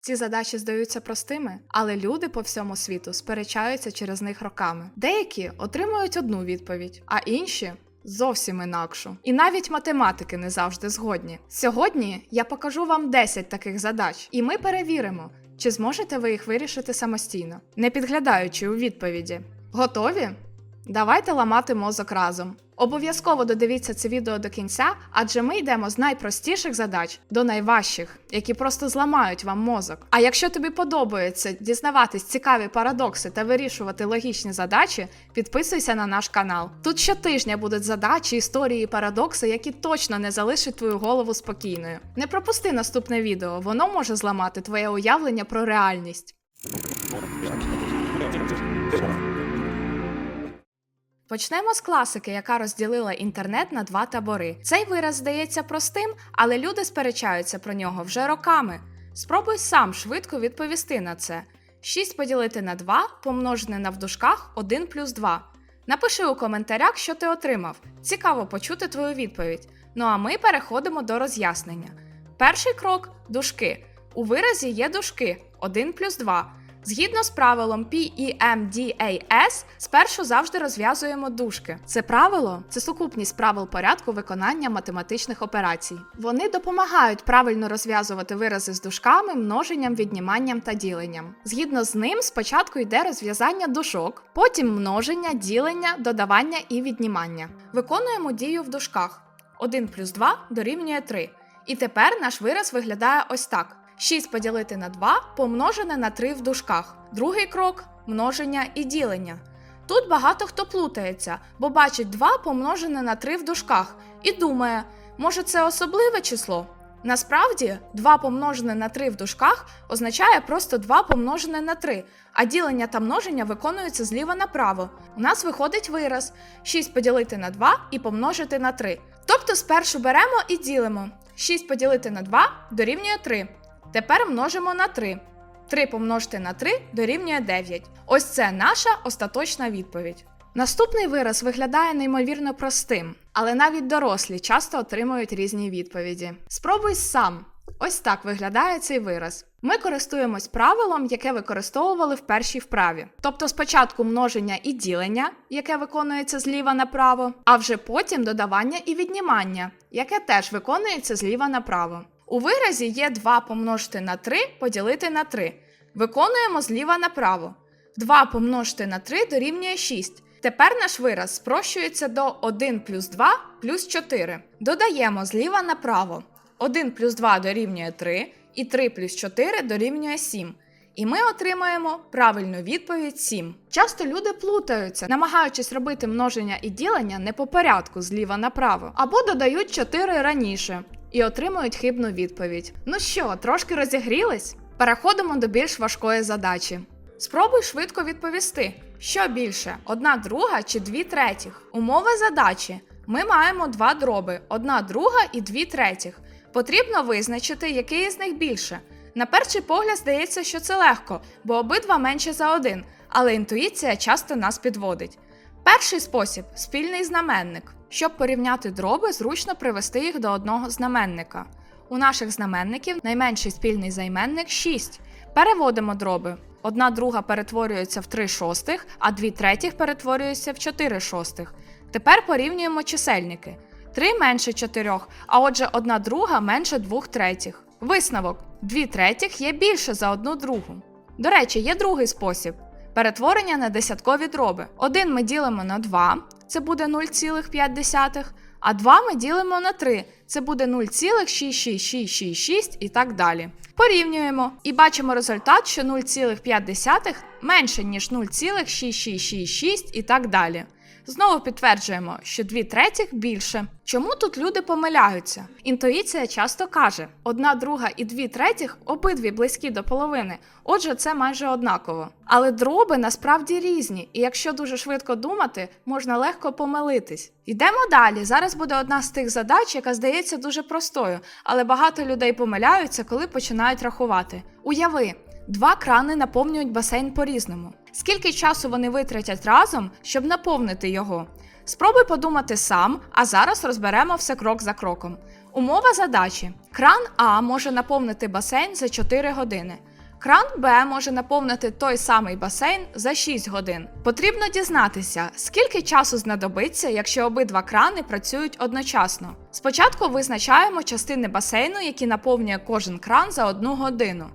Ці задачі здаються простими, але люди по всьому світу сперечаються через них роками. Деякі отримують одну відповідь, а інші зовсім інакшу. І навіть математики не завжди згодні. Сьогодні я покажу вам 10 таких задач, і ми перевіримо, чи зможете ви їх вирішити самостійно, не підглядаючи у відповіді. Готові? Давайте ламати мозок разом. Обов'язково додивіться це відео до кінця, адже ми йдемо з найпростіших задач до найважчих, які просто зламають вам мозок. А якщо тобі подобається дізнаватись цікаві парадокси та вирішувати логічні задачі, підписуйся на наш канал. Тут щотижня будуть задачі, історії і парадокси, які точно не залишать твою голову спокійною. Не пропусти наступне відео, воно може зламати твоє уявлення про реальність. Почнемо з класики, яка розділила інтернет на два табори. Цей вираз здається простим, але люди сперечаються про нього вже роками. Спробуй сам швидко відповісти на це. 6 поділити на 2 помножене на в дужках 1 плюс 2. Напиши у коментарях, що ти отримав. Цікаво почути твою відповідь. Ну а ми переходимо до роз'яснення. Перший крок дужки. У виразі є дужки 1 плюс 2. Згідно з правилом PEMDAS, спершу завжди розв'язуємо дужки. Це правило це сукупність правил порядку виконання математичних операцій. Вони допомагають правильно розв'язувати вирази з дужками, множенням, відніманням та діленням. Згідно з ним, спочатку йде розв'язання дужок, потім множення, ділення, додавання і віднімання. Виконуємо дію в дужках. 1 плюс 2 дорівнює 3. І тепер наш вираз виглядає ось так. 6 поділити на 2 помножене на 3 в дужках. Другий крок множення і ділення. Тут багато хто плутається, бо бачить 2 помножене на 3 в дужках і думає, може це особливе число? Насправді, 2 помножене на 3 в дужках означає просто 2 помножене на 3, а ділення та множення виконуються зліва направо. У нас виходить вираз 6 поділити на 2 і помножити на 3. Тобто спершу беремо і ділимо. 6 поділити на 2 дорівнює 3. Тепер множимо на 3. 3 помножити на 3 дорівнює 9. Ось це наша остаточна відповідь. Наступний вираз виглядає неймовірно простим, але навіть дорослі часто отримують різні відповіді. Спробуй сам. Ось так виглядає цей вираз. Ми користуємось правилом, яке використовували в першій вправі. Тобто спочатку множення і ділення, яке виконується зліва направо, а вже потім додавання і віднімання, яке теж виконується зліва направо. У виразі є 2 помножити на 3 поділити на 3. Виконуємо зліва направо. 2 помножити на 3 дорівнює 6. Тепер наш вираз спрощується до 1 плюс 2 плюс 4. Додаємо зліва направо. 1 плюс 2 дорівнює 3, і 3 плюс 4 дорівнює 7. І ми отримаємо правильну відповідь 7. Часто люди плутаються, намагаючись робити множення і ділення не по порядку зліва направо, або додають 4 раніше і отримують хибну відповідь. Ну що, трошки розігрілись? Переходимо до більш важкої задачі. Спробуй швидко відповісти, що більше, одна друга чи дві третіх. Умови задачі. Ми маємо два дроби, одна друга і дві третіх. Потрібно визначити, який із них більше. На перший погляд здається, що це легко, бо обидва менше за один, але інтуїція часто нас підводить. Перший спосіб спільний знаменник. Щоб порівняти дроби, зручно привести їх до одного знаменника. У наших знаменників найменший спільний займенник 6. Переводимо дроби. Одна друга перетворюється в 3 шостих, а 2 третіх перетворюються в 4 шостих. Тепер порівнюємо чисельники. 3 менше 4, а отже, одна друга менше 2 третіх. Висновок: 2 третіх є більше за одну другу. До речі, є другий спосіб перетворення на десяткові дроби. Один ми ділимо на 2, це буде 0,5, а 2 ми ділимо на 3, це буде 0,66666 і так далі. Порівнюємо і бачимо результат, що 0,5 менше, ніж 0,6666 і так далі. Знову підтверджуємо, що 2 третіх більше. Чому тут люди помиляються? Інтуїція часто каже: одна друга і дві третіх обидві близькі до половини, отже, це майже однаково. Але дроби насправді різні, і якщо дуже швидко думати, можна легко помилитись. Йдемо далі. Зараз буде одна з тих задач, яка здається дуже простою, але багато людей помиляються, коли починають рахувати. Уяви, два крани наповнюють басейн по-різному. Скільки часу вони витратять разом, щоб наповнити його? Спробуй подумати сам, а зараз розберемо все крок за кроком. Умова задачі: кран А може наповнити басейн за 4 години. Кран Б може наповнити той самий басейн за 6 годин. Потрібно дізнатися, скільки часу знадобиться, якщо обидва крани працюють одночасно. Спочатку визначаємо частини басейну, які наповнює кожен кран за одну годину.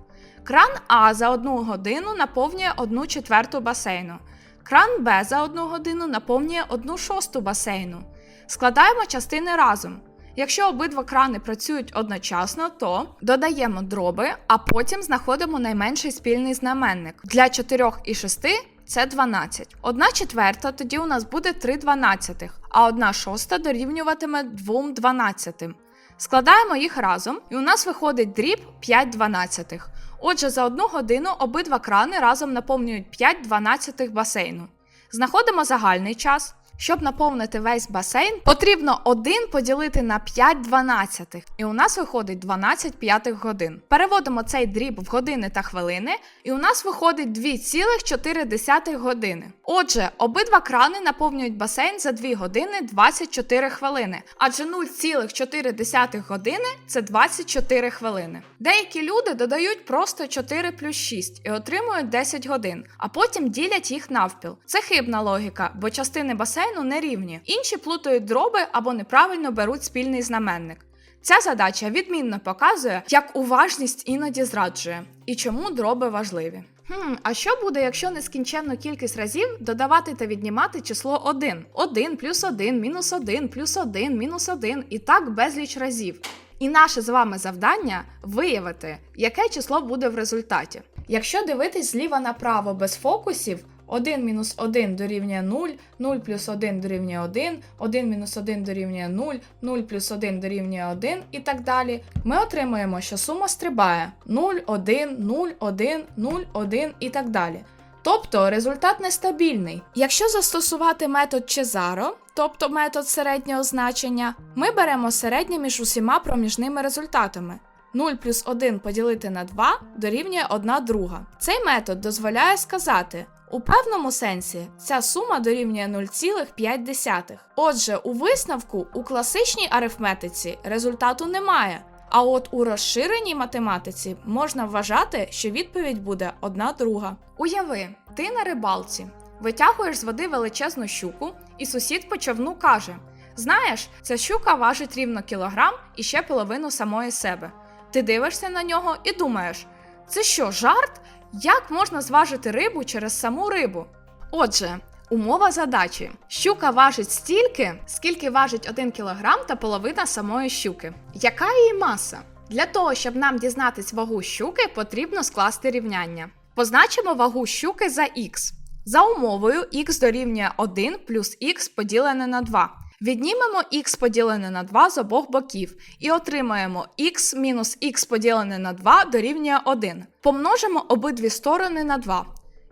Кран А за одну годину наповнює одну четверту басейну. Кран Б за одну годину наповнює одну шосту басейну. Складаємо частини разом. Якщо обидва крани працюють одночасно, то додаємо дроби, а потім знаходимо найменший спільний знаменник. Для 4 і 6 це 12. Одна четверта тоді у нас буде 3 дванадцятих, а одна шоста дорівнюватиме 2 дванадцятим. Складаємо їх разом, і у нас виходить дріб 5 дванадцятих. Отже, за одну годину обидва крани разом наповнюють 5 дванадцятих басейну. Знаходимо загальний час. Щоб наповнити весь басейн, потрібно 1 поділити на 5 дванадцятих, і у нас виходить 12 п'ятих годин. Переводимо цей дріб в години та хвилини, і у нас виходить 2,4 години. Отже, обидва крани наповнюють басейн за 2 години 24 хвилини, адже 0,4 години це 24 хвилини. Деякі люди додають просто 4 плюс 6 і отримують 10 годин, а потім ділять їх навпіл. Це хибна логіка, бо частини басейну не рівні. Інші плутають дроби або неправильно беруть спільний знаменник. Ця задача відмінно показує, як уважність іноді зраджує і чому дроби важливі. Хм, а що буде, якщо нескінченну кількість разів додавати та віднімати число 1? 1 плюс 1, мінус 1, плюс 1, мінус 1 і так безліч разів. І наше з вами завдання виявити, яке число буде в результаті. Якщо дивитись зліва направо без фокусів, 1 мінус 1 дорівнює 0, 0 плюс 1 дорівнює 1, 1 мінус 1 дорівнює 0, 0 плюс 1 дорівнює 1 і так далі, ми отримуємо, що сума стрибає 0, 1, 0, 1, 0, 1 і так далі. Тобто результат нестабільний. Якщо застосувати метод Чезаро, тобто метод середнього значення, ми беремо середнє між усіма проміжними результатами. 0 плюс 1 поділити на 2 дорівнює 1 друга. Цей метод дозволяє сказати, у певному сенсі ця сума дорівнює 0,5. Отже, у висновку у класичній арифметиці результату немає. А от у розширеній математиці можна вважати, що відповідь буде одна друга. Уяви, ти на рибалці, витягуєш з води величезну щуку, і сусід по човну каже: Знаєш, ця щука важить рівно кілограм і ще половину самої себе. Ти дивишся на нього і думаєш: це що, жарт? Як можна зважити рибу через саму рибу? Отже, умова задачі: щука важить стільки, скільки важить 1 кг та половина самої щуки. Яка її маса? Для того, щоб нам дізнатись вагу щуки, потрібно скласти рівняння. Позначимо вагу щуки за х. За умовою х дорівнює 1 плюс х поділене на 2. Віднімемо х поділене на 2 з обох боків і отримаємо х мінус х поділене на 2 дорівнює 1. Помножимо обидві сторони на 2.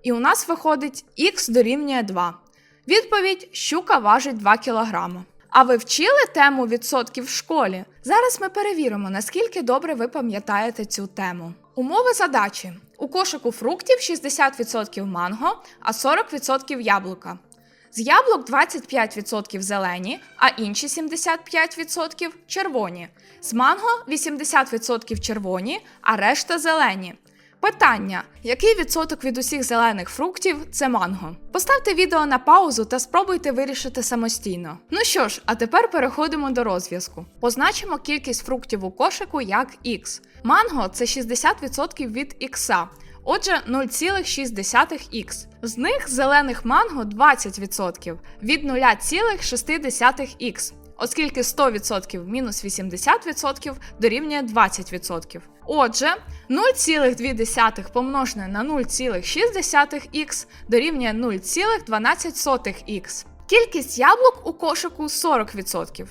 І у нас виходить х дорівнює 2. Відповідь щука важить 2 кг. А ви вчили тему відсотків в школі? Зараз ми перевіримо, наскільки добре ви пам'ятаєте цю тему. Умови задачі: у кошику фруктів 60% манго, а 40% яблука. З яблук 25% зелені, а інші 75% червоні. З манго 80% червоні, а решта зелені. Питання: який відсоток від усіх зелених фруктів це манго? Поставте відео на паузу та спробуйте вирішити самостійно. Ну що ж, а тепер переходимо до розв'язку. Позначимо кількість фруктів у кошику як х. Манго це 60% від х. Отже, 0,6х. З них зелених манго 20% від 0,6х, оскільки 100% мінус 80% дорівнює 20%. Отже, 0,2 помножене на 0,6х дорівнює 0,12х. Кількість яблук у кошику 40%.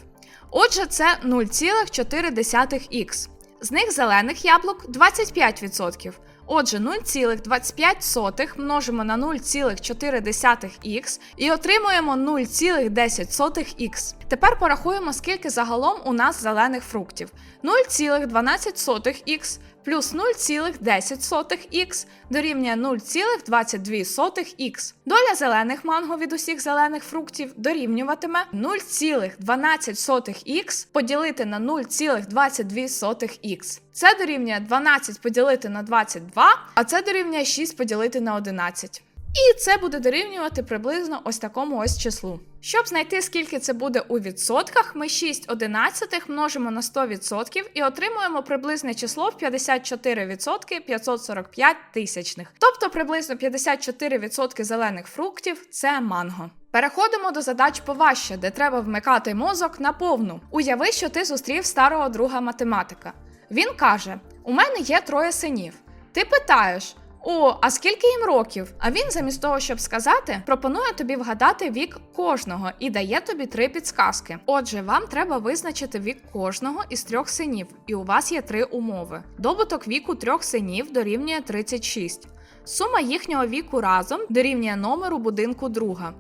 Отже, це 0,4х. З них зелених яблук 25%. Отже, 0,25 множимо на 0,4х і отримуємо 0,10х. Тепер порахуємо, скільки загалом у нас зелених фруктів. 0,12х плюс 0,10х дорівнює 0,22х. Доля зелених манго від усіх зелених фруктів дорівнюватиме 0,12х поділити на 0,22х. Це дорівнює 12 поділити на 22, а це дорівнює 6 поділити на 11. І це буде дорівнювати приблизно ось такому ось числу. Щоб знайти, скільки це буде у відсотках, ми 6 одинадцятих множимо на 100% і отримуємо приблизне число в 54% 545 тисячних. Тобто приблизно 54% зелених фруктів це манго. Переходимо до задач поважче, де треба вмикати мозок на повну. Уяви, що ти зустрів старого друга математика. Він каже: У мене є троє синів. Ти питаєш. О, а скільки їм років? А він, замість того, щоб сказати, пропонує тобі вгадати вік кожного і дає тобі три підсказки. Отже, вам треба визначити вік кожного із трьох синів, і у вас є три умови. Добуток віку трьох синів дорівнює 36. Сума їхнього віку разом дорівнює номеру будинку друга.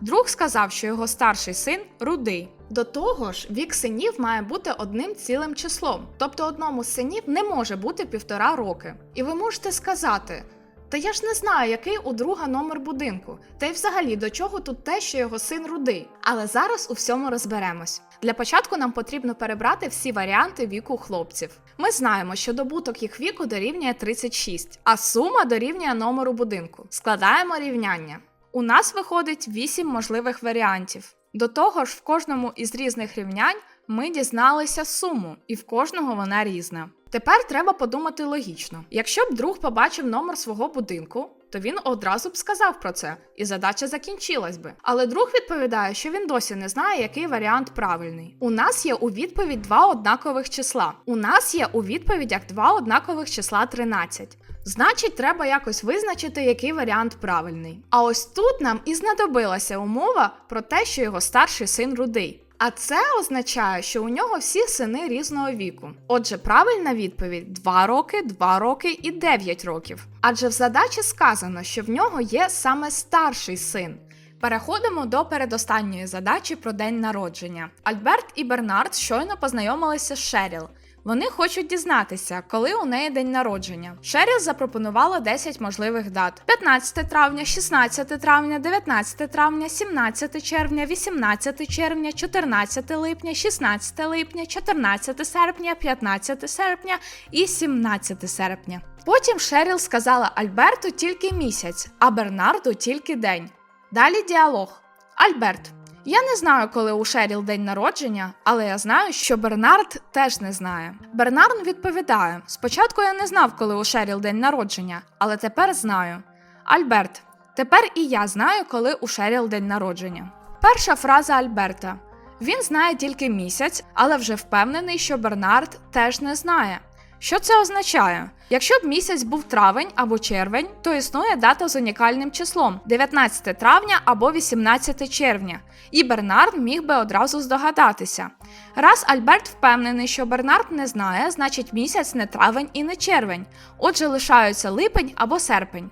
Друг сказав, що його старший син рудий. До того ж, вік синів має бути одним цілим числом, тобто одному з синів не може бути півтора роки. І ви можете сказати: та я ж не знаю, який у друга номер будинку, та й взагалі до чого тут те, що його син рудий. Але зараз у всьому розберемось. Для початку нам потрібно перебрати всі варіанти віку хлопців. Ми знаємо, що добуток їх віку дорівнює 36, а сума дорівнює номеру будинку. Складаємо рівняння. У нас виходить 8 можливих варіантів. До того ж, в кожному із різних рівнянь ми дізналися суму, і в кожного вона різна. Тепер треба подумати логічно. Якщо б друг побачив номер свого будинку, то він одразу б сказав про це, і задача закінчилась би. Але друг відповідає, що він досі не знає, який варіант правильний. У нас є у відповідь два однакових числа. У нас є у відповідях два однакових числа 13. Значить, треба якось визначити, який варіант правильний. А ось тут нам і знадобилася умова про те, що його старший син рудий. А це означає, що у нього всі сини різного віку. Отже, правильна відповідь 2 роки, 2 роки і 9 років. Адже в задачі сказано, що в нього є саме старший син. Переходимо до передостанньої задачі про день народження. Альберт і Бернард щойно познайомилися з Шеріл. Вони хочуть дізнатися, коли у неї день народження. Шеріл запропонувала 10 можливих дат: 15 травня, 16 травня, 19 травня, 17 червня, 18 червня, 14 липня, 16 липня, 14 серпня, 15 серпня і 17 серпня. Потім Шеріл сказала Альберту тільки місяць, а Бернарду тільки день. Далі діалог. Альберт. Я не знаю, коли у Шеріл день народження, але я знаю, що Бернард теж не знає. Бернард відповідає: спочатку я не знав, коли у Шеріл день народження, але тепер знаю. Альберт, тепер і я знаю, коли у Шеріл день народження. Перша фраза Альберта. Він знає тільки місяць, але вже впевнений, що Бернард теж не знає. Що це означає? Якщо б місяць був травень або червень, то існує дата з унікальним числом 19 травня або 18 червня, і Бернард міг би одразу здогадатися. Раз Альберт впевнений, що Бернард не знає, значить місяць не травень і не червень, отже, лишаються липень або серпень.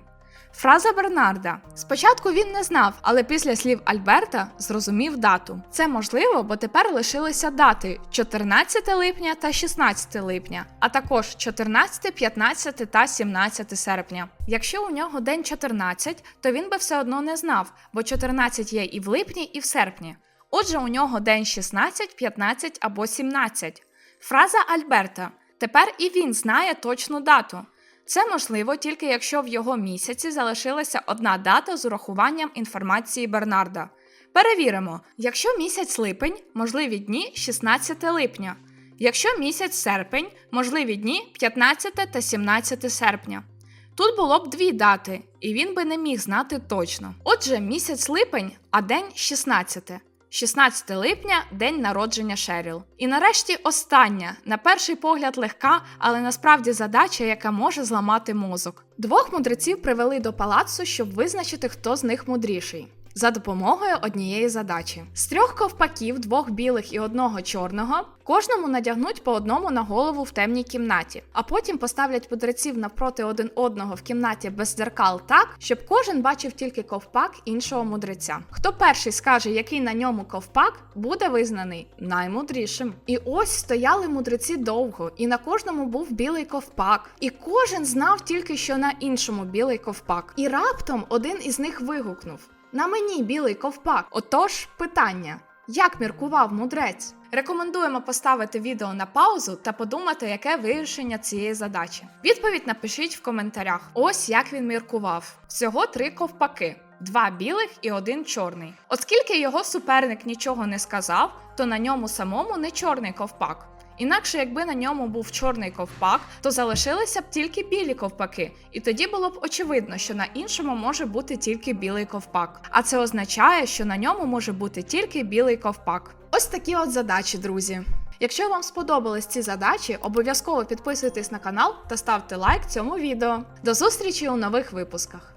Фраза Бернарда. Спочатку він не знав, але після слів Альберта зрозумів дату. Це можливо, бо тепер лишилися дати 14 липня та 16 липня, а також 14, 15 та 17 серпня. Якщо у нього день 14, то він би все одно не знав, бо 14 є і в липні, і в серпні. Отже, у нього день 16, 15 або 17. Фраза Альберта. Тепер і він знає точну дату. Це можливо тільки якщо в його місяці залишилася одна дата з урахуванням інформації Бернарда. Перевіримо, якщо місяць липень, можливі дні 16 липня. Якщо місяць серпень, можливі дні 15 та 17 серпня. Тут було б дві дати, і він би не міг знати точно. Отже, місяць липень, а день 16. 16 липня день народження Шеріл. І нарешті остання, на перший погляд легка, але насправді задача, яка може зламати мозок. Двох мудреців привели до палацу, щоб визначити, хто з них мудріший. За допомогою однієї задачі. З трьох ковпаків, двох білих і одного чорного, кожному надягнуть по одному на голову в темній кімнаті, а потім поставлять мудреців навпроти один одного в кімнаті без дзеркал так, щоб кожен бачив тільки ковпак іншого мудреця. Хто перший скаже, який на ньому ковпак, буде визнаний наймудрішим. І ось стояли мудреці довго, і на кожному був білий ковпак. І кожен знав тільки, що на іншому білий ковпак. І раптом один із них вигукнув: На мені білий ковпак. Отож, питання. Як міркував мудрець? Рекомендуємо поставити відео на паузу та подумати, яке вирішення цієї задачі. Відповідь напишіть в коментарях. Ось як він міркував. Всього три ковпаки: два білих і один чорний. Оскільки його суперник нічого не сказав, то на ньому самому не чорний ковпак. Інакше, якби на ньому був чорний ковпак, то залишилися б тільки білі ковпаки, і тоді було б очевидно, що на іншому може бути тільки білий ковпак. А це означає, що на ньому може бути тільки білий ковпак. Ось такі от задачі, друзі. Якщо вам сподобались ці задачі, обов'язково підписуйтесь на канал та ставте лайк цьому відео. До зустрічі у нових випусках.